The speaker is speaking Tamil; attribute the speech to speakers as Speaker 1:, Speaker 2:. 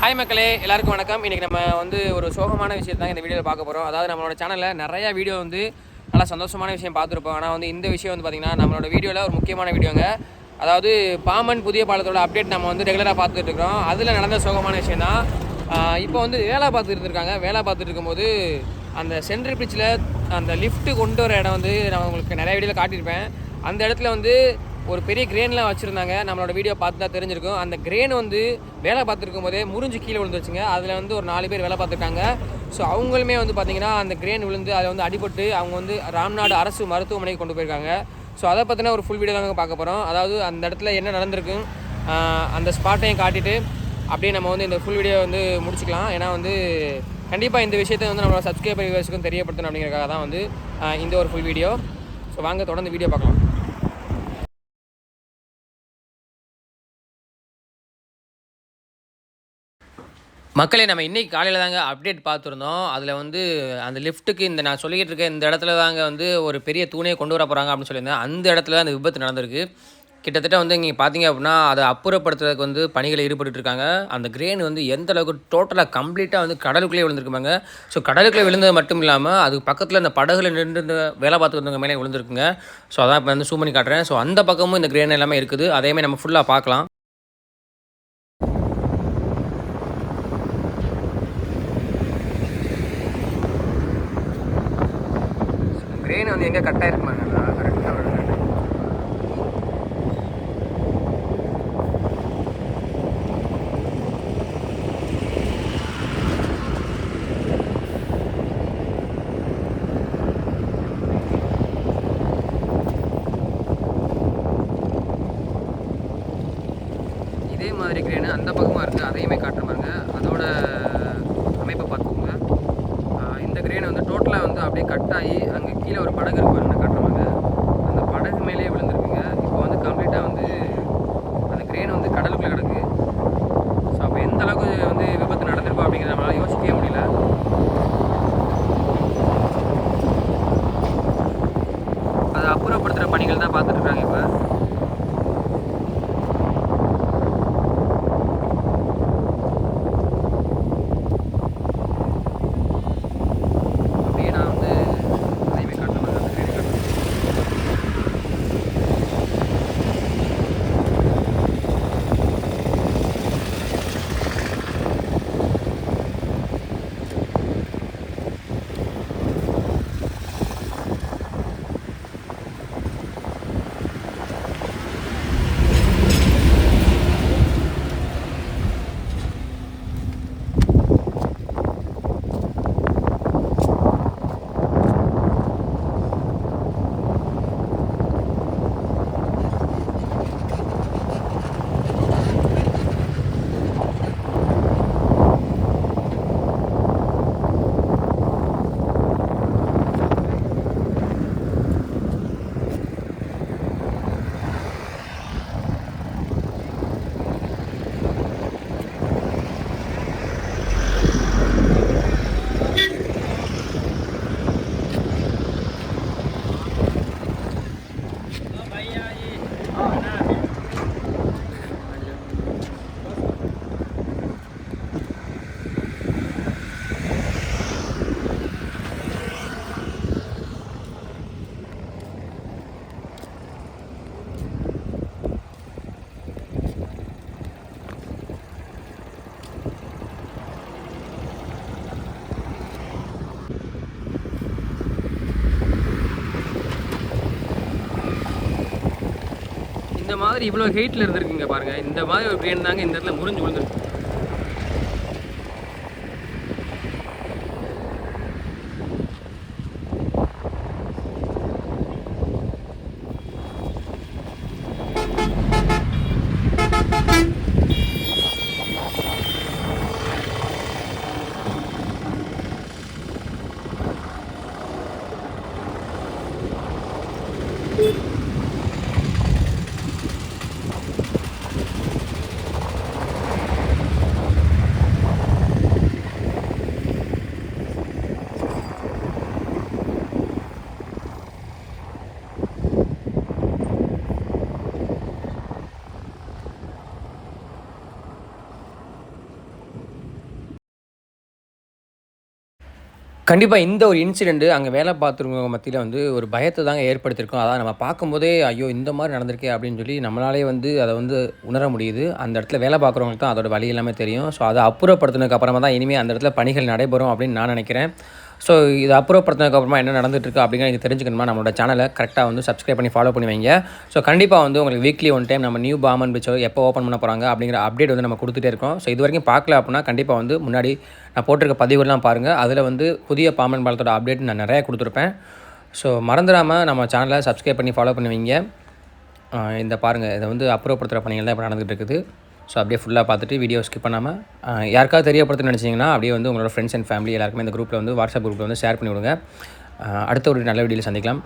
Speaker 1: ஹாய் மக்களே எல்லாருக்கும் வணக்கம். இன்றைக்கி நம்ம வந்து ஒரு சோகமான விஷயம் தான் இந்த வீடியோவில் பார்க்க போகிறோம் அதாவது நம்மளோட சேனலில் நிறையா வீடியோ வந்து நல்லா சந்தோஷமான விஷயம் பார்த்துருப்போம். ஆனால் வந்து இந்த விஷயம் வந்து பார்த்திங்கன்னா நம்மளோட வீடியோவில் ஒரு முக்கியமான வீடியோங்க அதாவது பாமன் புதிய பாலத்தோட அப்டேட் நம்ம வந்து ரெகுலராக பார்த்துட்டு இருக்கிறோம். அதில் நடந்த சோகமான விஷயம் தான் இப்போ வந்து வேலை பார்த்துட்டு இருக்காங்க. வேலை பார்த்துட்டு இருக்கும்போது அந்த சென்ட்ரல் பிரிட்ஜில் அந்த லிஃப்ட்டு கொண்டு வர இடம் வந்து நான் உங்களுக்கு நிறைய வீடியோவில் காட்டியிருப்பேன். அந்த இடத்துல வந்து ஒரு பெரிய கிரேன்லாம் வச்சுருந்தாங்க. நம்மளோட வீடியோ பார்த்து தான் தெரிஞ்சிருக்கும். அந்த கிரேன் வந்து வேலை பார்த்துருக்கும் போதே முறிஞ்சு கீழே விழுந்துருச்சுங்க. அதில் வந்து ஒரு நாலு பேர் வேலை பார்த்துருக்காங்க. ஸோ அவங்களுமே வந்து பார்த்தீங்கன்னா அந்த கிரேன் விழுந்து அதில் வந்து அடிபட்டு அவங்க வந்து ராம்நாடு அரசு மருத்துவமனைக்கு கொண்டு போயிருக்காங்க. ஸோ அதை பற்றின ஒரு ஃபுல் வீடியோ தான் பார்க்க போகிறோம் அதாவது அந்த இடத்துல என்ன நடந்திருக்கு அந்த ஸ்பாட்டையும் காட்டிட்டு அப்படியே நம்ம வந்து இந்த ஃபுல் வீடியோ வந்து முடிச்சுக்கலாம். ஏன்னா வந்து கண்டிப்பாக இந்த விஷயத்தை வந்து நம்மளோட சப்ஸ்கிரைபர் வியூவர்ஸுக்கும் தெரியப்படுத்தணும் அப்படிங்கிறக்காக தான் வந்து இந்த ஒரு ஃபுல் வீடியோ ஸோ வாங்க தொடர்ந்து வீடியோ பார்க்கலாம். மக்களே நம்ம இன்றைக்கி காலையில் தாங்க அப்டேட் பார்த்துருந்தோம். அதில் வந்து அந்த லிஃப்ட்டுக்கு இந்த நான் சொல்லிக்கிட்டு இருக்க இந்த இடத்துல தாங்க வந்து ஒரு பெரிய தூணையை கொண்டு வர போகிறாங்க அப்படின்னு சொல்லியிருந்தேன். அந்த இடத்துல தான் அந்த விபத்து நடந்திருக்கு. கிட்டத்தட்ட வந்து இங்கே பார்த்தீங்க அப்படின்னா அதை அப்புறப்படுத்துறதுக்கு வந்து பணிகளை ஈடுபட்டு இருக்காங்க. அந்த கிரேன் வந்து எந்த அளவுக்கு டோட்டலாக கம்ப்ளீட்டாக வந்து கடலுக்குள்ளே விழுந்திருக்குமாங்க. ஸோ கடலுக்குள்ளே விழுந்தது மட்டும் இல்லாமல் அது பக்கத்தில் இந்த படகுல நின்று வேலை பார்த்துருந்தவங்க மேலே விழுந்திருக்குங்க. ஸோ அதான் இப்போ வந்து சூம் பண்ணி காட்டுறேன். ஸோ அந்த பக்கமும் இந்த கிரேன் எல்லாமே இருக்குது. அதேமாதிரி நம்ம ஃபுல்லாக பார்க்கலாம். கிரெயின் வந்து எங்கே கட் இருக்குமாங்க கரெக்டாக இதே மாதிரி கிரேனு அந்த பக்கமாக இருக்குது அதையுமே காட்டுற பாருங்க. அதோட அமைப்பை பார்த்துக்கோங்க ஆஹ் இந்த கிரேன் வந்து டோட்டலாக வந்து அப்படியே கட் ஆகி அங்கே கீழே படகு பாருங்க காட்டுறாங்க அந்த படகு மேலேயே விழுந்திருக்குங்க இப்போ வந்து கம்ப்ளீட்டாக வந்து அந்த கிரேன் வந்து கடலுக்குள்ளே கிடக்கு. ஸோ அப்போ எந்த அளவுக்கு வந்து விபத்து நடந்திருக்கும் அப்படிங்கிறத நம்மளால் யோசிக்கவே முடியல. அதை அப்புறப்படுத்துகிற பணிகள் தான் பார்த்துட்ருக்காங்க இப்போ. இந்த மாதிரி இவ்வளோ ஹெயிட்டில் இருந்திருக்குங்க பாருங்கள் இந்த மாதிரி ஒரு கிரேன் தாங்க இந்த இடத்துல முறிஞ்சு விழுந்துருக்கு Thank you. கண்டிப்பாக இந்த ஒரு இன்சிடெண்ட்டு அங்கே வேலை பார்த்துருவங்க மத்தியில் வந்து ஒரு பயத்தை தாங்க ஏற்படுத்தியிருக்கோம். அதான் நம்ம பார்க்கும்போதே ஐயோ இந்த மாதிரி நடந்திருக்கே அப்படின்னு சொல்லி நம்மளாலே வந்து அதை வந்து உணர முடியுது. அந்த இடத்துல வேலை பார்க்குறவங்களுக்கு தான் அதோட வழி எல்லாமே தெரியும். ஸோ அதை அப்புறப்படுத்தினதுக்கு அப்புறமா தான் இனிமேல் அந்த இடத்துல பணிகள் நடைபெறும் அப்படின்னு நான் நினைக்கிறேன். ஸோ இது அப்புறப்படுத்தினதுக்கு என்ன நடந்துட்டு அப்படிங்கிற எனக்கு தெரிஞ்சுக்கணுமா? நம்மளோட சேனலை கரெக்டாக வந்து சப்ஸ்கிரைப் பண்ணி ஃபாலோ பண்ணி வைங்க. ஸோ கண்டிப்பாக வந்து உங்களுக்கு வீக்லி ஒன் டைம் நம்ம நியூ பாமன் பிச்சோ எப்போ ஓப்பன் பண்ண போகிறாங்க அப்படிங்கிற அப்டேட் வந்து நம்ம கொடுத்துட்டே இருக்கோம். ஸோ இது வரைக்கும் பார்க்கல அப்படின்னா கண்டிப்பாக வந்து முன்னாடி நான் போட்டிருக்க பதிவுலாம் பாருங்கள் அதில் வந்து புதிய பாமன் பாலத்தோட அப்டேட் நான் நிறையா கொடுத்துருப்பேன். ஸோ மறந்துடாமல் நம்ம சேனலை சப்ஸ்கிரைப் பண்ணி ஃபாலோ பண்ணுவீங்க இந்த பாருங்கள் இதை வந்து அப்புறப்படுத்துகிற பணிகள் தான் இப்போ நடந்துகிட்டு இருக்குது. ஸோ அப்படியே ஃபுல்லாக பார்த்துட்டு வீடியோ ஸ்கிப் பண்ணாமல் யாருக்காவது தெரியப்படுத்துன்னு நினச்சிங்கன்னா அப்படியே வந்து உங்களோட ஃப்ரெண்ட்ஸ் அண்ட் ஃபேமிலி எல்லாருக்குமே இந்த குரூப்பில் வந்து வாட்ஸ்அப் குரூப்பில் வந்து ஷேர் பண்ணி விடுங்க அடுத்த ஒரு நல்ல வீடியோவில் சந்திக்கலாம்.